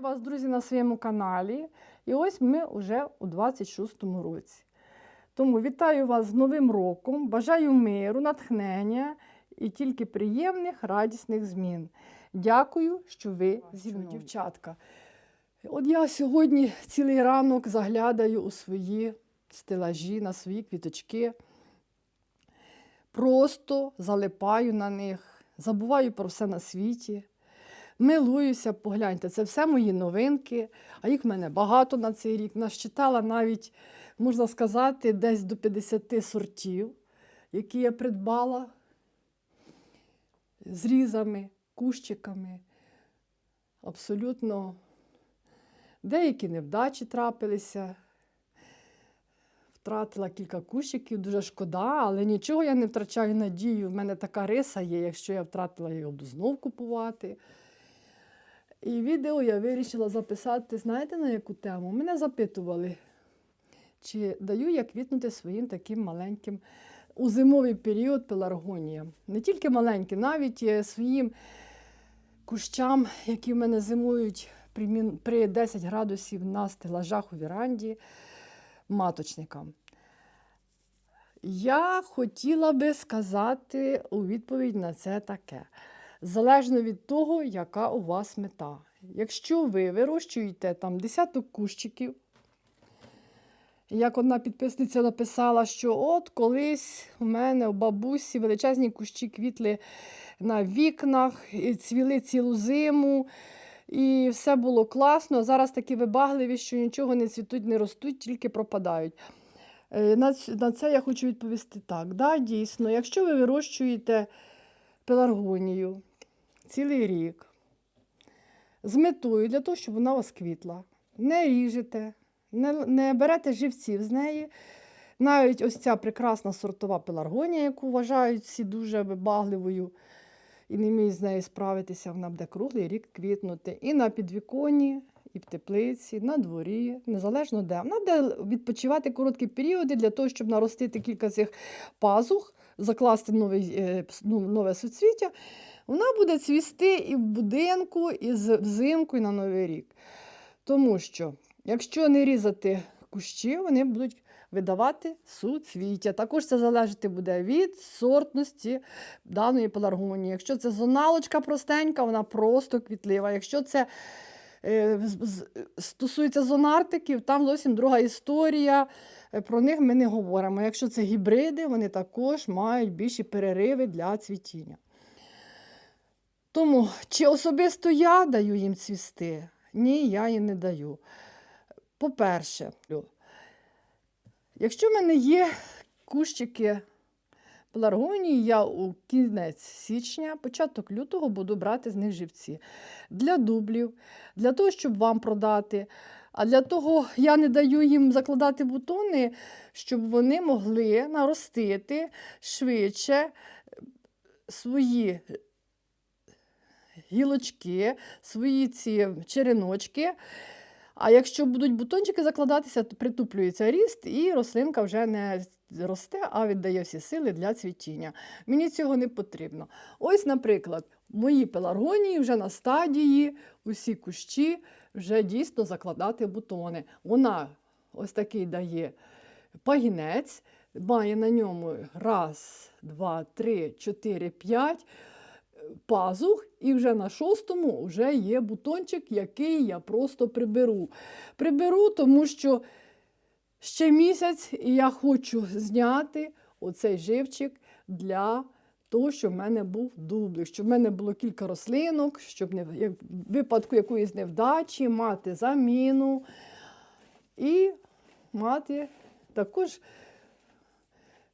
Вітаю вас, друзі, на своєму каналі. І ось ми вже у 26-му році. Тому вітаю вас з Новим роком, бажаю миру, натхнення і тільки приємних, радісних змін. Дякую, що ви зі мною. Дівчатка. От я сьогодні цілий ранок заглядаю у свої стелажі, на свої квіточки. Просто залипаю на них, забуваю про все на світі. Милуюся, погляньте, це все мої новинки, а їх в мене багато на цей рік. Насчитала навіть, можна сказати, десь до 50 сортів, які я придбала зрізами, кущиками. Абсолютно деякі невдачі трапилися. Втратила кілька кущиків, дуже шкода, але нічого я не втрачаю надію. В мене така риса є, якщо я втратила, я його буду знов купувати. І відео я вирішила записати, знаєте, на яку тему? Мене запитували, чи даю я квітнути своїм таким маленьким у зимовий період пеларгоніям. Не тільки маленьким, навіть е, своїм кущам, які в мене зимують при 10 градусів на стелажах у віранді, маточникам. Я хотіла би сказати у відповідь на це таке. Залежно від того, яка у вас мета. Якщо ви вирощуєте там десяток кущиків, як одна підписниця написала, що от колись у мене у бабусі величезні кущі квітли на вікнах, і цвіли цілу зиму, і все було класно. Зараз такі вибагливі, що нічого не цвітуть, не ростуть, тільки пропадають. Е, на це я хочу відповісти так. Да, дійсно, якщо ви вирощуєте пеларгонію цілий рік з метою для того, щоб вона у вас квітла, не ріжете, не, не берете живців з неї. Навіть ось ця прекрасна сортова пеларгонія, яку вважають всі дуже вибагливою і не вміють з нею справитися, вона буде круглий рік квітнути. І на підвіконні, і в теплиці, на дворі, незалежно де. Вона буде відпочивати короткі періоди для того, щоб наростити кілька цих пазух, закласти новий, е, ну, нове суцвіття. Вона буде цвісти і в будинку, і взимку, і на Новий рік. Тому що, якщо не різати кущі, вони будуть видавати суцвіття. Також це залежати буде від сортності даної пеларгонії. Якщо це зоналочка простенька, вона просто квітлива. Якщо це стосується зонартиків, там зовсім друга історія. Е, Про них ми не говоримо. Якщо це гібриди, вони також мають більші перериви для цвітіння. Тому, чи особисто я даю їм цвісти? Ні, я їм не даю. По-перше, якщо в мене є кущики пеларгонії, я у кінець січня, початок лютого буду брати з них живці для дублів, для того, щоб вам продати. А для того я не даю їм закладати бутони, щоб вони могли наростити швидше свої гілочки, свої ці череночки. А якщо будуть бутончики закладатися, то притуплюється ріст, і рослинка вже не росте, а віддає всі сили для цвітіння. Мені цього не потрібно. Ось, наприклад, мої пеларгонії вже на стадії, усі кущі вже дійсно закладати бутони. Вона ось такий дає пагінець, має на ньому раз, два, три, чотири, п'ять пазух, і вже на шостому вже є бутончик, який я просто приберу. Приберу, тому що ще місяць, і я хочу зняти оцей живчик для того, щоб в мене був дублик, щоб в мене було кілька рослинок, щоб не, як, в випадку якоїсь невдачі мати заміну і мати також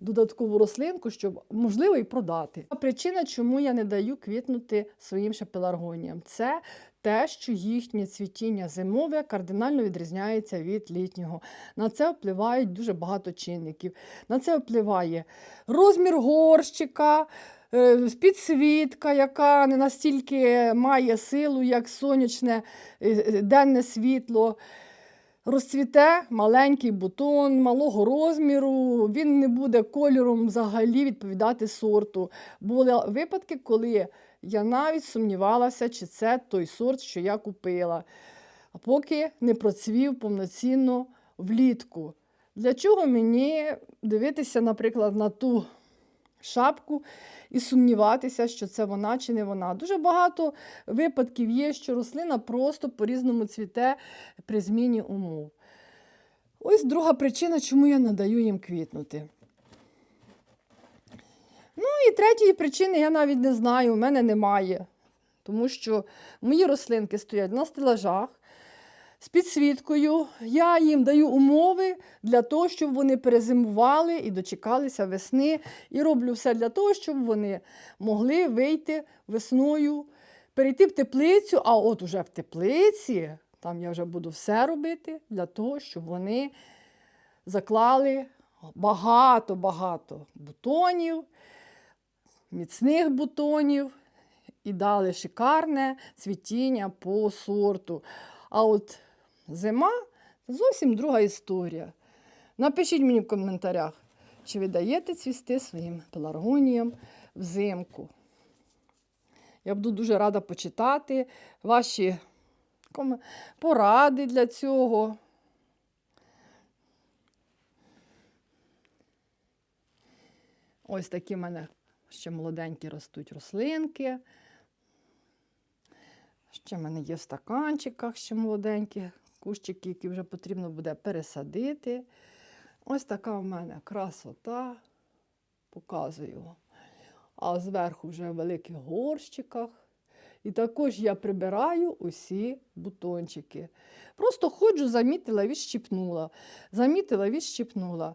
додаткову рослинку, щоб можливо і продати. Причина, чому я не даю квітнути своїм ще це те, що їхнє цвітіння зимове кардинально відрізняється від літнього. На це впливають дуже багато чинників. На це впливає розмір горщика. е, Підсвітка, яка не настільки має силу, як сонячне е, е, денне світло, розцвіте маленький бутон малого розміру, він не буде кольором взагалі відповідати сорту. Були випадки, коли я навіть сумнівалася, чи це той сорт, що я купила. поки не процвів повноцінно влітку. Для чого мені дивитися, наприклад, на ту шапку і сумніватися, що це вона чи не вона. Дуже багато випадків є, що рослина просто по-різному цвіте при зміні умов. Ось друга причина, чому я надаю їм квітнути. Ну і третьої причини я навіть не знаю, у мене немає. Тому що мої рослинки стоять на стелажах з підсвіткою. Я їм даю умови для того, щоб вони перезимували і дочекалися весни. І роблю все для того, щоб вони могли вийти весною, перейти в теплицю, а от уже в теплиці, там я вже буду все робити для того, щоб вони заклали багато-багато бутонів, міцних бутонів і дали шикарне цвітіння по сорту. А от зима це зовсім друга історія. Напишіть мені в коментарях, чи ви даєте цвісти своїм пеларгоніям взимку. Я буду дуже рада почитати ваші поради для цього. Ось такі в мене ще молоденькі ростуть рослинки. Ще в мене є в стаканчиках ще молоденькі кущики, які вже потрібно буде пересадити. Ось така в мене красота. Показую. А зверху вже в великих горщиках. І також я прибираю усі бутончики. Просто ходжу, замітила, відщипнула. Замітила, відщипнула.